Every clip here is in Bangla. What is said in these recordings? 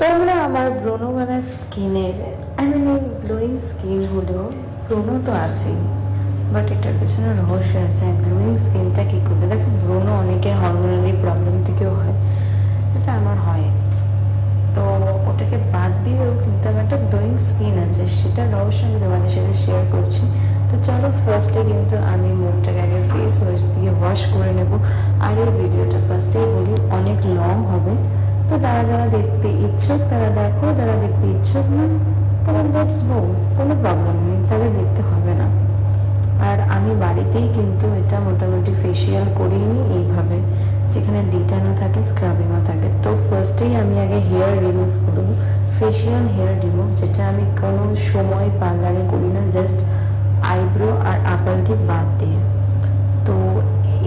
তোমরা আমার ব্রণওয়ালা স্কিনের আই মিন এই গ্লোয়িং স্কিন হলেও ব্রণ তো আছেই বাট এটার পেছনে রহস্য আছে। গ্লোয়িং স্কিনটা কী করবে? দেখো ব্রণ অনেকের হরমোনালি প্রবলেম থেকেও হয়, যেটা আমার হয়। তো ওটাকে বাদ দিয়েও কিন্তু আমার একটা গ্লোয়িং স্কিন আছে সেটা রহস্য আমি তোমাদের সাথে শেয়ার করছি। তো চলো ফার্স্টে কিন্তু আমি মুখটাকে আগে ফেস ওয়াশ দিয়ে ওয়াশ করে নেব। আর এই ভিডিওটা ফার্স্টেই বলি, অনেক লং হবে। তো যারা যারা দেখতে ইচ্ছুক, তারা দেখো, যারা দেখতে ইচ্ছুক না, তারা লেটস গো কোনো প্রবলেম নেই, তাদের দেখতে হবে না। আর আমি বাড়িতেই কিন্তু এটা মোটামুটি ফেসিয়াল করিয়ে নিই এইভাবে, যেখানে ডিটানো থাকে স্ক্রাবিংও থাকে। তো ফার্স্টেই আমি আগে হেয়ার রিমুভ করব ফেসিয়াল হেয়ার রিমুভ যেটা আমি কোনো সময় পার্লারে করি না জাস্ট আইব্রো আর আপাল বাদ দিয়ে। তো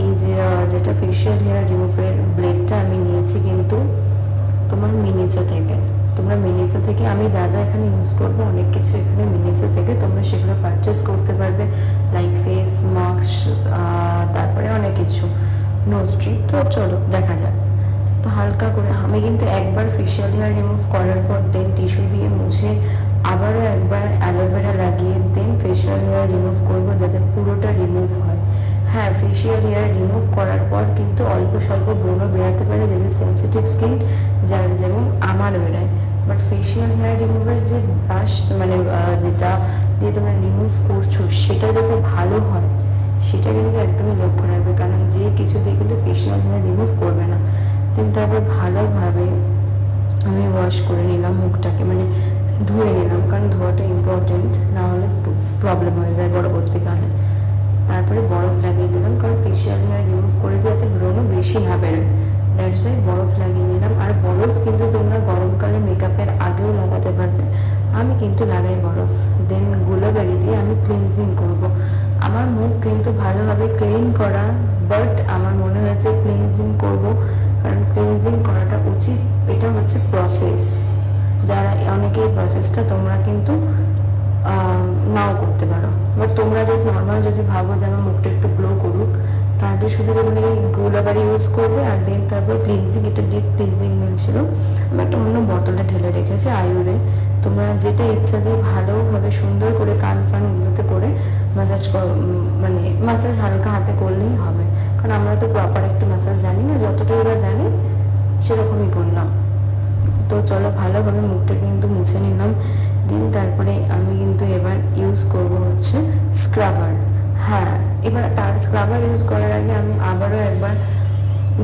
এই যে যেটা ফেসিয়াল হেয়ার রিমুভের ব্লেডটা আমি নিয়েছি কিন্তু তোমার মিনিসো থেকে। তোমরা মিনিসো থেকে আমি যা যা এখানে ইউজ করব, অনেক কিছু এখানে মিনিসো থেকে তোমরা সেগুলো পারচেস করতে পারবে লাইক ফেস মাস্ক তারপরে অনেক কিছু। নোজ স্ট্রিপ তো চলো দেখা যাক। তো হালকা করে, আমি কিন্তু একবার ফেসিয়াল হেয়ার রিমুভ করার পর দেন টিস্যু দিয়ে মুছে আবারও একবার অ্যালোভেরা লাগিয়ে দেন ফেসিয়াল হেয়ার রিমুভ করব যাতে হ্যাঁ ফেসিয়াল হেয়ার রিমুভ করার পর কিন্তু অল্প স্বল্প ব্রণ বেরাতে পারে যেগুলো সেন্সিটিভ স্কিন যার যেমন আমার বেরোয় বাট ফেসিয়াল হেয়ার রিমুভের যে ব্রাশ মানে যেটা দিয়ে তোমরা রিমুভ করছ, সেটা যাতে ভালো হয়, সেটা কিন্তু একদমই লক্ষ্য রাখবে। কারণ যে কিছু দিয়ে কিন্তু ফেসিয়াল হেয়ার রিমুভ করবে না কিন্তু তারপর ভালোভাবে আমি ওয়াশ করে নিলাম মুখটাকে মানে ধুয়ে নিলাম। কারণ ধোয়াটা ইম্পর্টেন্ট না হলে প্রবলেম হয়ে যায় পরবর্তীকালে। তারপরে বরফ লাগিয়ে দিলাম, কারণ ফেসিয়াল হেয়ার রিমুভ করে যাতে ব্রণও বেশি হবে না। দ্যাটস ওয়াই বরফ লাগিয়ে নিলাম। আর বরফ কিন্তু তোমরা গরমকালে মেকআপের আগেও লাগাতে পারবে। আমি কিন্তু লাগাই বরফ। দেন গুলোবাড়ি দিয়ে আমি ক্লিনজিং করব। আমার মুখ কিন্তু ভালোভাবে ক্লিন করা বাট আমার মনে হয়েছে ক্লিনজিং করব, কারণ ক্লিনজিং করাটা উচিত। এটা হচ্ছে প্রসেস যারা অনেকে এই প্রসেসটা তোমরা কিন্তু নাও করতে পারো। বাট তোমরা জাস্ট নর্মাল যদি ভাবো যে আমার মুখটা একটু গ্লো করুক, তাহলে শুধু যেমন এই গ্লোলাবার ইউজ করবে, আর দেন তারপর ক্লিনজিং এটা ডিপ ক্লিনজিং মিল ছিল আমি একটা অন্য বটলে ঢেলে রেখেছি আয়ুরে তোমরা যেটা ইচ্ছা দিয়ে ভালোভাবে সুন্দর করে কান ফানগুলোতে করে ম্যাসাজ মানে ম্যাসাজ হালকা হাতে করলেই হবে। কারণ আমরা তো প্রপার একটু ম্যাসাজ জানি না যতটা ওরা জানি, সেরকমই করলাম। তো চলো ভালোভাবে মুখটা কিন্তু মুছে নিলাম। দিন, তারপরে আমি কিন্তু এবার ইউজ করব হচ্ছে স্ক্রাবার হ্যাঁ এবার তার স্ক্রাবার ইউজ করার আগে আমি আবারও একবার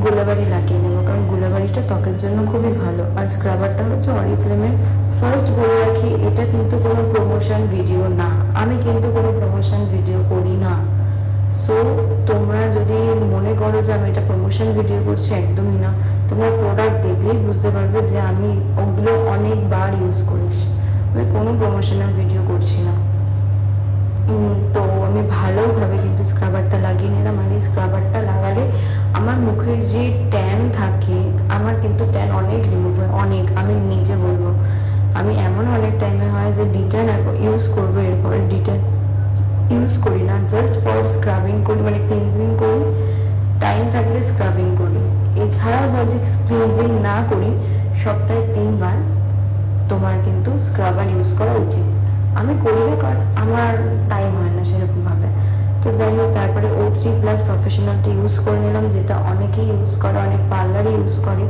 গুলাবাড়ি লাগিয়ে নেব, কারণ গোলাবাড়িটা ত্বকের জন্য খুবই ভালো। আর স্ক্রাবারটা হচ্ছে অরিফ্লেমের ফার্স্ট বলে রাখি, এটা কিন্তু কোনো প্রমোশন ভিডিও না। আমি কিন্তু কোনো প্রমোশন ভিডিও করি না। সো তোমরা যদি মনে করো যে আমি এটা প্রমোশন ভিডিও করছি, একদমই না। তোমরা প্রোডাক্ট দেখলেই বুঝতে পারবে যে আমি ওগুলো অনেকবার ইউজ করেছি। আমি কোনো প্রমোশনাল ভিডিও করছি না। তো আমি ভালোভাবে কিন্তু স্ক্রাবারটা লাগিয়ে নিলাম। আর এই স্ক্রাবারটা লাগালে আমার মুখের যে ট্যান থাকে, আমার কিন্তু ট্যান অনেক রিমুভ হয়, অনেক। আমি নিজে বলব। আমি এমন অনেক টাইমে হয় যে ডিটেন ইউজ করব, এরপরে ডিটেন ইউজ করি না। জাস্ট ফর স্ক্রাবিং করি মানে ক্লিনজিং করি টাইম থাকলে স্ক্রাবিং করি। এছাড়াও যদি ক্লিনজিং না করি, সপ্তাহে তিনবার তোমার কিন্তু স্ক্রাবার ইউজ করা উচিত। আমি করি না কারণ আমার টাইম হয় না সেরকমভাবে। তো যাই হোক, তারপরে ও থ্রি প্লাস প্রফেশনালটা ইউজ করে নিলাম, যেটা অনেকেই ইউজ করে, অনেক পার্লারে ইউজ করে।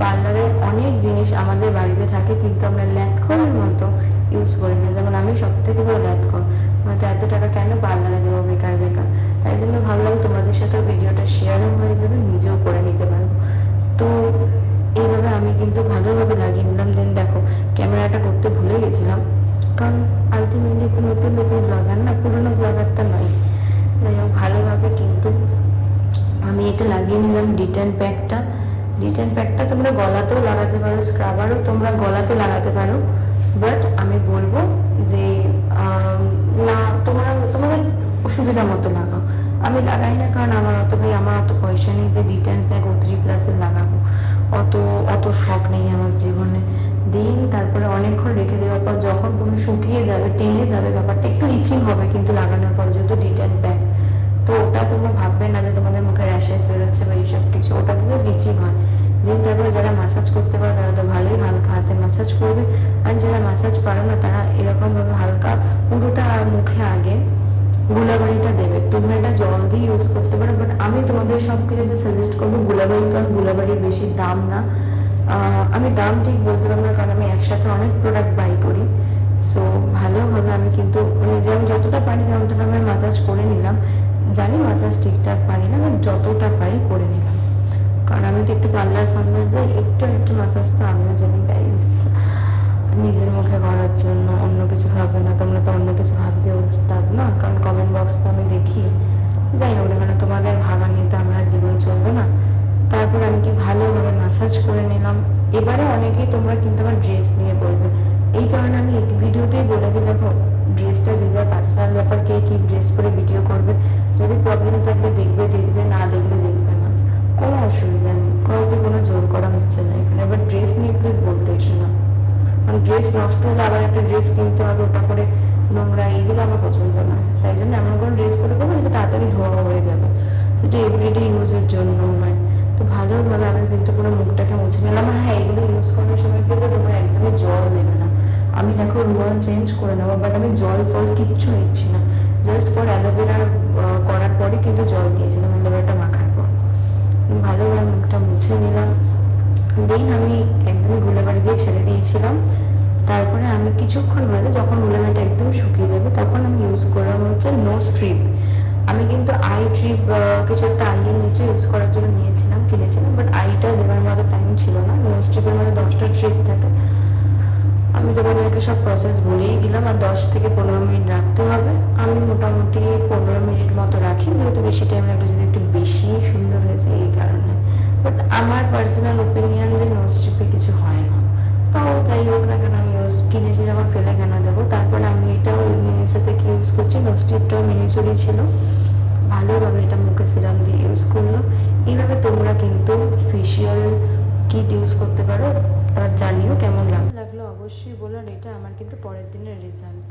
পার্লারের অনেক জিনিস আমাদের বাড়িতে থাকে, কিন্তু আমরা ল্যাথখরের মতো ইউজ করি না। যেমন আমি সব থেকে বড় ল্যাথখর হয়তো এত টাকা কেন পার্লারে দেবো? বেকার বেকার। তাই জন্য ভাবলাম তোমাদের সাথে ভিডিওটা শেয়ারও হয়ে যাবে, নিজেও করে নিতে ডিটেন প্যাকটা ডিটেন প্যাকটা তোমরা গলাতেও লাগাতে পারো স্ক্রাবারও তোমরা গলাতে লাগাতে পারো। বাট আমি বলব যে না, তোমরা, তোমাদের সুবিধা মতো লাগাও। আমি লাগাই না কারণ আমার অত ভাই, আমার অত পয়সা নেই যে ডিটেন প্যাক ও থ্রি প্লাসের লাগাবো। অত অত শখ নেই আমার জীবনে। দিন তারপরে অনেকক্ষণ রেখে দেওয়ার পর যখন পুরো শুকিয়ে যাবে, টেনে যাবে, ব্যাপারটা একটু ইচিং হবে কিন্তু লাগানোর পর যেহেতু ডিটেন প্যাক তো ওটা তোমরা ভাববে না যে তোমাদের মুখে র্যাশেস বেরোচ্ছে বা এইসব কিছু ওটাতে জাস্ট ইচিং হয়। দিন তারপর যারা মাসাজ করতে পারে, তারা তো ভালোই হালকা হাতে ম্যাসাজ করবে। আর যারা ম্যাসাজ পারে না, তারা এরকমভাবে হালকা পুরোটা মুখে আগে গুলাবাড়িটা দেবে। তোমরা এটা জল দিয়ে ইউজ করতে পারো বাট আমি তোমাদের সব কিছুতে সাজেস্ট করব গুলাবাড়ি কারণ গুলাবাড়ির বেশি দাম না। আমি দাম ঠিক বলতে পারব না, কারণ আমি একসাথে অনেক প্রোডাক্ট বাই করি। সো ভালোভাবে আমি কিন্তু জানি মাসাজ ঠিকঠাক পারি না বাট যতটা পারি করে নিলাম। কারণ আমি তো একটু পার্লার ফার্লার যাই, একটু একটু মাসাজ তো আমিও জানি গাইস নিজের মুখে করার জন্য অন্য কিছু ভাবে না, তোমরা তো অন্য কিছু ভাবতে উস্তাদ না, কারণ কমেন্ট বক্স তো আমি দেখি। যাই হোক না কেন তোমাদের ভাবা নিয়ে তো আমরা জীবন চলবে না। তারপর আমি কি ভালোভাবে ম্যাসাজ করে নিলাম? এবারে অনেকেই তোমরা কিন্তু আমার ড্রেস নিয়ে বলবে। এই কারণে আমি ভিডিওতেই বলে দিই, দেখো ড্রেসটা যে যা পার্সোনাল ব্যাপার, কে কী ড্রেস পরে ভিডিও করবে, যদি প্রবলেম থাকবে দেখবে দেখবে, না দেখলে দেখবে না। কোনো অসুবিধা নেই, কাউকে কোনো জোর করা হচ্ছে না এখানে। এবার ড্রেস নিয়ে প্লিজ বলতে এসে না। কারণ ড্রেস নষ্ট হলে আবার একটা ড্রেস কিনতে হবে, ওটা করে নোংরা এগুলো আমার পছন্দ না। তাই জন্য এমন কোনো ড্রেস পরে করব, যেটা তাড়াতাড়ি ধোয়া হয়ে যাবে। যেটা এভরিডে ইউজের জন্য নয় চেঞ্জ করে নেব বাট আমি জল ফল কিচ্ছু নিচ্ছি না। জাস্ট ফর অ্যালোভেরা করার পরে কিন্তু জল দিয়েছিলাম অ্যালোভেরাটা মাখার পর। ভালোভাবে মুখটা মুছে নিলাম। দেন আমি একদমই গুলাবাড়ি দিয়ে ছেড়ে দিয়েছিলাম। তারপরে আমি কিছুক্ষণ বাদে যখন গুলাবাড়িটা একদম শুকিয়ে যাবে, তখন আমি ইউজ করলাম হচ্ছে নো স্ট্রিপ আমি কিন্তু আই ট্রিপ কিছু একটা প্রসেস বলেই দিলাম আর দশ থেকে পনেরো মিনিট রাখতে হবে। আমি মোটামুটি পনেরো মিনিট মতো রাখি, যেহেতু বেশি টাইম রাখলে যদি একটু বেশি সুন্দর হয়েছে এই কারণে। বাট আমার পার্সোনাল ওপিনিয়ন যে নোজ কিছু হয় না। তো যাই হোক না কেন, আমি ইউজ কিনেছি যখন ফেলে কেন দেবো, তারপরে আমি এটাও মিনিসো থেকে ইউজ করছি নোজ স্ট্রিপটাও মিনিসোরই ছিল। ভালোভাবে এটা মুখে সিরাম দিয়ে ইউজ করল। এইভাবে তোমরা কিন্তু ফেশিয়াল কিট ইউজ করতে পারো। আর জানিও কেমন লাগল লাগল অবশ্যই বলুন এটা আমার কিন্তু পরের দিনের রেজাল্ট